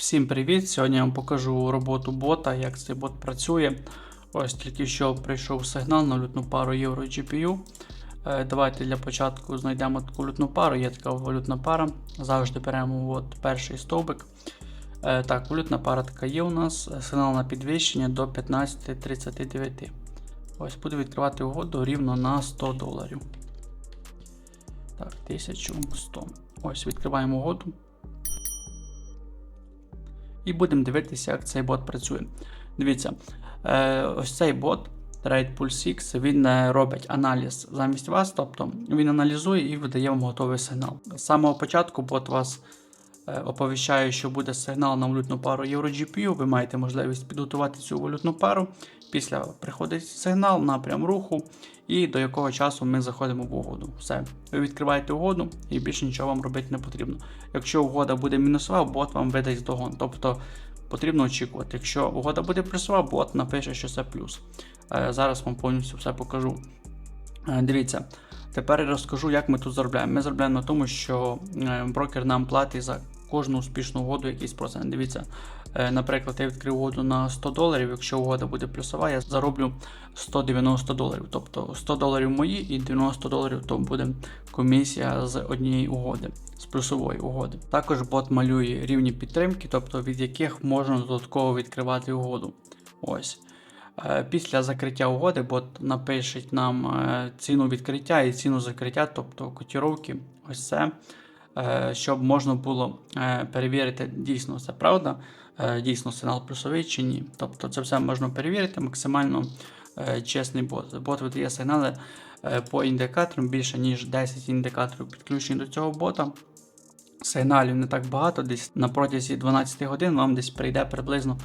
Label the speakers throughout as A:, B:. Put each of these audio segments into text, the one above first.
A: Всім привіт! Сьогодні я вам покажу роботу бота, як цей бот працює. Ось тільки що прийшов сигнал на валютну пару євро GPU. Е, Давайте для початку знайдемо таку валютну пару. Є така валютна пара. Завжди беремо от перший стовбик. Е, Так, валютна пара така є у нас. Сигнал на підвищення до 15.39. Ось буду відкривати угоду рівно на 100 доларів. Так, 1100. Ось відкриваємо угоду. І будемо дивитися, як цей бот працює. Дивіться, е, ось цей бот Trade Pulse X, він е, робить аналіз замість вас, тобто він аналізує і видає вам готовий сигнал. З самого початку бот вас оповіщає, що буде сигнал на валютну пару EuroGPU. Ви маєте можливість підготувати цю валютну пару. Після приходить сигнал, напрям руху, і до якого часу ми заходимо в угоду. Все, ви відкриваєте угоду і більше нічого вам робити не потрібно. Якщо угода буде мінусова, бот вам видасть догон. Тобто потрібно очікувати. Якщо угода буде плюсова, бот напише, що це плюс. Е, Зараз вам повністю все покажу. Е, Дивіться, тепер я розкажу, як ми тут заробляємо. Ми заробляємо на тому, що е, брокер нам платить за кожну успішну угоду якийсь процент. Дивіться, е, наприклад, я відкрив угоду на 100 доларів. Якщо угода буде плюсова, я зароблю 190 доларів. Тобто 100 доларів мої і 90 доларів то буде комісія з однієї угоди, з плюсової угоди. Також бот малює рівні підтримки, тобто від яких можна додатково відкривати угоду. Ось. Е, Після закриття угоди бот напише нам е, ціну відкриття і ціну закриття, тобто котіровки, ось це, щоб можна було е, перевірити, дійсно це правда, е, дійсно сигнал плюсовий чи ні. Тобто це все можна перевірити максимально е, чесний бот. Бот видає сигнали е, по індикаторам більше ніж 10 індикаторів підключені до цього бота. Сигналів не так багато, десь на протязі 12 годин вам десь прийде приблизно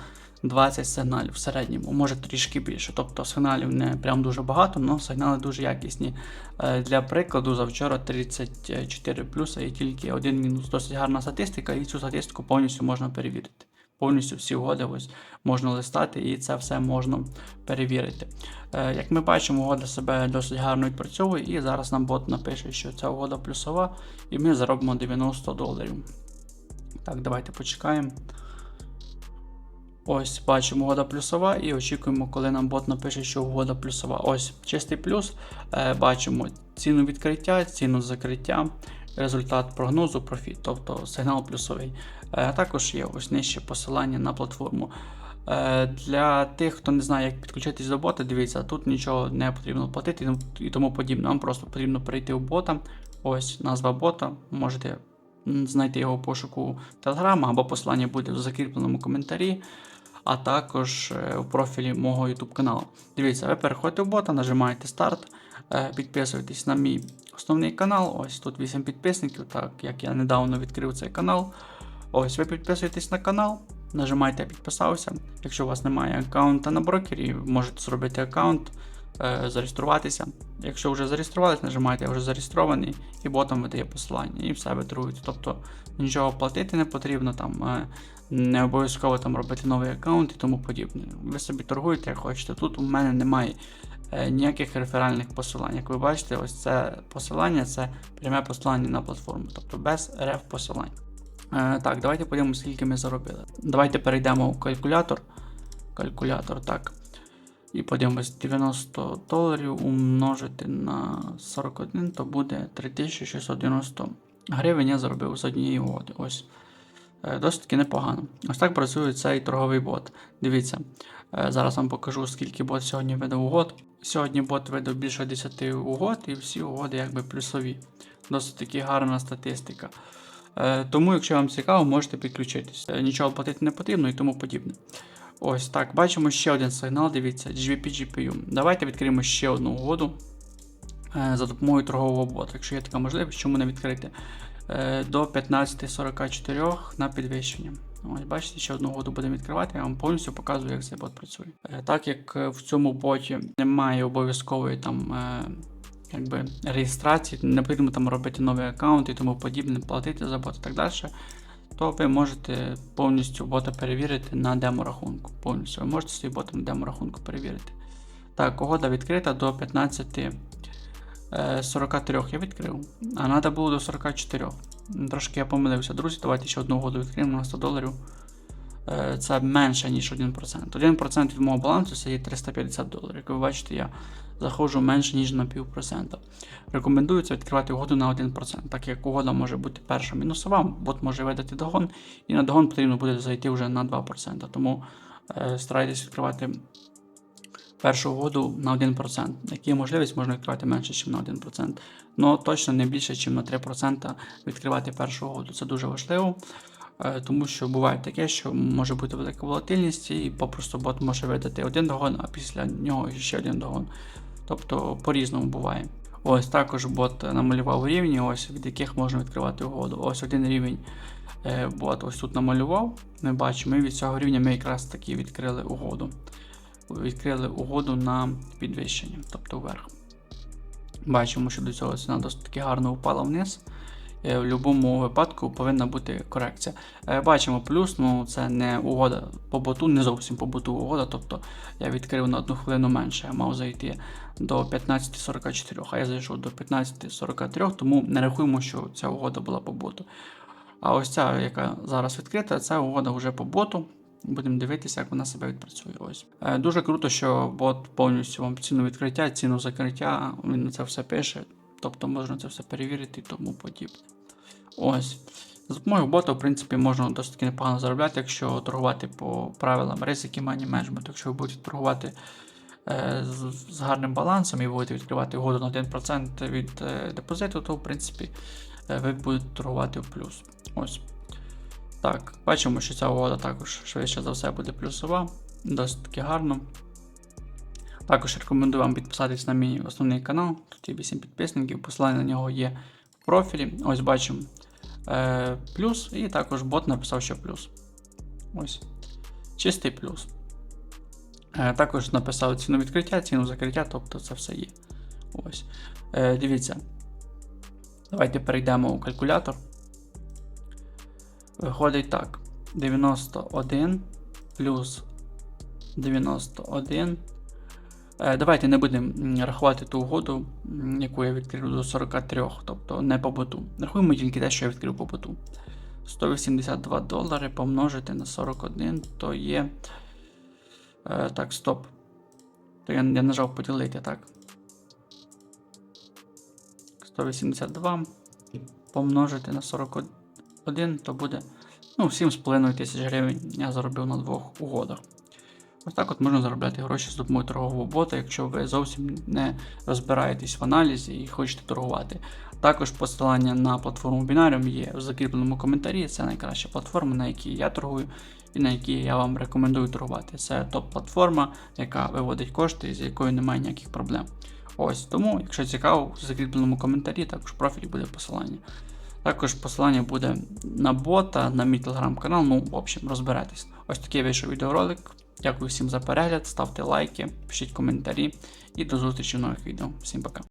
A: 20 сигналів в середньому, може трішки більше. Тобто сигналів не прям дуже багато, але сигнали дуже якісні. Е, Для прикладу, завчора 34 плюса і тільки один мінус. Досить гарна статистика, і цю статистику повністю можна перевірити. Повністю всі угоди ось можна листати і це все можна перевірити. Е, Як ми бачимо, угода себе досить гарно відпрацьовує, і зараз нам бот напише, що ця угода плюсова, і ми заробимо 90 доларів. Так, давайте почекаємо. Ось, бачимо, угода плюсова, і очікуємо, коли нам бот напише, що угода плюсова. Ось, чистий плюс. Е, бачимо ціну відкриття, ціну закриття, результат прогнозу, профіт, тобто сигнал плюсовий. Е, також є ось нижче посилання на платформу. Е, Для тих, хто не знає, як підключитись до бота, дивіться, тут нічого не потрібно платити і тому подібне. Вам просто потрібно перейти в бота. Ось назва бота. Можете знайти його в пошуку Telegram або посилання буде в закріпленому коментарі, а також е, в профілі мого YouTube каналу. Дивіться, ви переходите в бота, нажимаєте старт, е, підписуєтесь на мій основний канал. Ось тут 8 підписників, так як я недавно відкрив цей канал. Ось ви підписуєтесь на канал, нажимаєте підписався. Якщо у вас немає аккаунта на брокері, можете зробити аккаунт, е, зареєструватися. Якщо вже зареєструвалися, нажимаєте я вже зареєстрований і ботом видає посилання і все ви торгуєте. Тобто нічого платити не потрібно, там е, не обов'язково там робити новий аккаунт і тому подібне. Ви собі торгуєте, як хочете. Тут у мене немає е, ніяких реферальних посилань. Як ви бачите, ось це посилання це пряме посилання на платформу, тобто без реф посилань. Е, так, давайте подивимося, скільки ми заробили. Давайте перейдемо в калькулятор. Калькулятор, так. І подивимось, 90 доларів умножити на 41, то буде 3690 гривень. Я заробив з однієї угоди. Ось. Е, Досить таки непогано. Ось так працює цей торговий бот. Дивіться, е, зараз вам покажу, скільки бот сьогодні видав угод. Сьогодні бот видав більше 10 угод, і всі угоди якби плюсові. Досить таки гарна статистика. Е, Тому, якщо вам цікаво, можете підключитись. Нічого платити не потрібно і тому подібне. Ось так, бачимо ще один сигнал, дивіться, GVP GPU. Давайте відкриємо ще одну угоду е, за допомогою торгового бота. Якщо є така можливість, чому не відкрити? Е, До 15.44 на підвищення. Ось, бачите, ще одну угоду будемо відкривати, я вам повністю показую, як цей бот працює. Е, Так як в цьому боті немає обов'язкової там. Якби реєстрації, не потрібно там робити новий аккаунт і тому подібне, платити за бот і так далі, то ви можете повністю бота перевірити на демо-рахунку. Повністю ви можете свій бот на демо-рахунку перевірити. Так, угода відкрита до 15. е, 43 я відкрив, а треба було до 44. Трошки я помилився, друзі. Давайте ще одну угоду відкриємо на 100 доларів. Е, це менше, ніж 1%. 1% від мого балансу це є 350 доларів. Як ви бачите, я заходжу менше, ніж на півпроцента. Рекомендується відкривати угоду на 1%, так як угода може бути перша мінусова, бот може видати догон, і на догон потрібно буде зайти вже на 2%. Тому е, старайтесь відкривати першу угоду на 1%. Як є можливість, можна відкривати менше, ніж на 1%. Але точно не більше, ніж на 3% відкривати першу угоду. Це дуже важливо. Е, Тому що буває таке, що може бути велика волатильність, і попросту бот може видати один догон, а після нього ще один догон. Тобто по-різному буває. Ось також бот намалював рівні, ось від яких можна відкривати угоду. Ось один рівень е, бот ось тут намалював. Ми бачимо, і від цього рівня ми якраз таки відкрили угоду. Відкрили угоду на підвищення, тобто вверх. Бачимо, що до цього ціна досить таки гарно впала вниз. Е, В будь-якому випадку повинна бути корекція. Е, Бачимо плюс, ну це не угода по боту, не зовсім по боту угода. Тобто я відкрив на одну хвилину менше, я мав зайти до 15.44, а я зайшов до 15.43, тому не рахуємо, що ця угода була по боту. А ось ця, яка зараз відкрита, це угода вже по боту. Будемо дивитися, як вона себе відпрацює. Ось. Е, Дуже круто, що бот повністю вам ціну відкриття, ціну закриття, він на це все пише. Тобто можна це все перевірити і тому подібне. Ось. За допомогою бота, в принципі, можна досить таки непогано заробляти, якщо торгувати по правилам ризики мані менеджменту. Якщо ви будете торгувати е, з, з гарним балансом і будете відкривати угоду на 1% від е, депозиту, то в принципі е, ви будете торгувати в плюс. Ось. Так, бачимо, що ця угода також швидше за все буде плюсова, досить таки гарно. Також рекомендую вам підписатись на мій основний канал. Тут є 8 підписників, посилання на нього є в профілі. Ось бачимо е, плюс, і також бот написав, що плюс. Ось. Чистий плюс. Е, також написав ціну відкриття, ціну закриття, тобто це все є. Ось. Е, дивіться. Давайте перейдемо у калькулятор. Виходить так. 91 плюс 91. Е, Давайте не будемо рахувати ту угоду, яку я відкрив до 43, тобто не по боту. Рахуємо тільки те, що я відкрив по боту. 182 долари помножити на 41, то є. Е, так, стоп. То я, я нажав поділити, так. 182 помножити на 41, то буде ну, 7,5 тисяч гривень я заробив на двох угодах. Ось так от можна заробляти гроші з допомогою торгового бота, якщо ви зовсім не розбираєтесь в аналізі і хочете торгувати. Також посилання на платформу Binarium є в закріпленому коментарі. Це найкраща платформа, на якій я торгую і на якій я вам рекомендую торгувати. Це топ-платформа, яка виводить кошти, з якою немає ніяких проблем. Ось тому, якщо цікаво, в закріпленому коментарі також в профілі буде посилання. Також посилання буде на бота, на мій телеграм-канал. Ну, в общем, розберетесь. Ось такий вийшов відеоролик. Дякую всім за перегляд, ставте лайки, пишіть коментарі і до зустрічі в нових відео. Всім пока.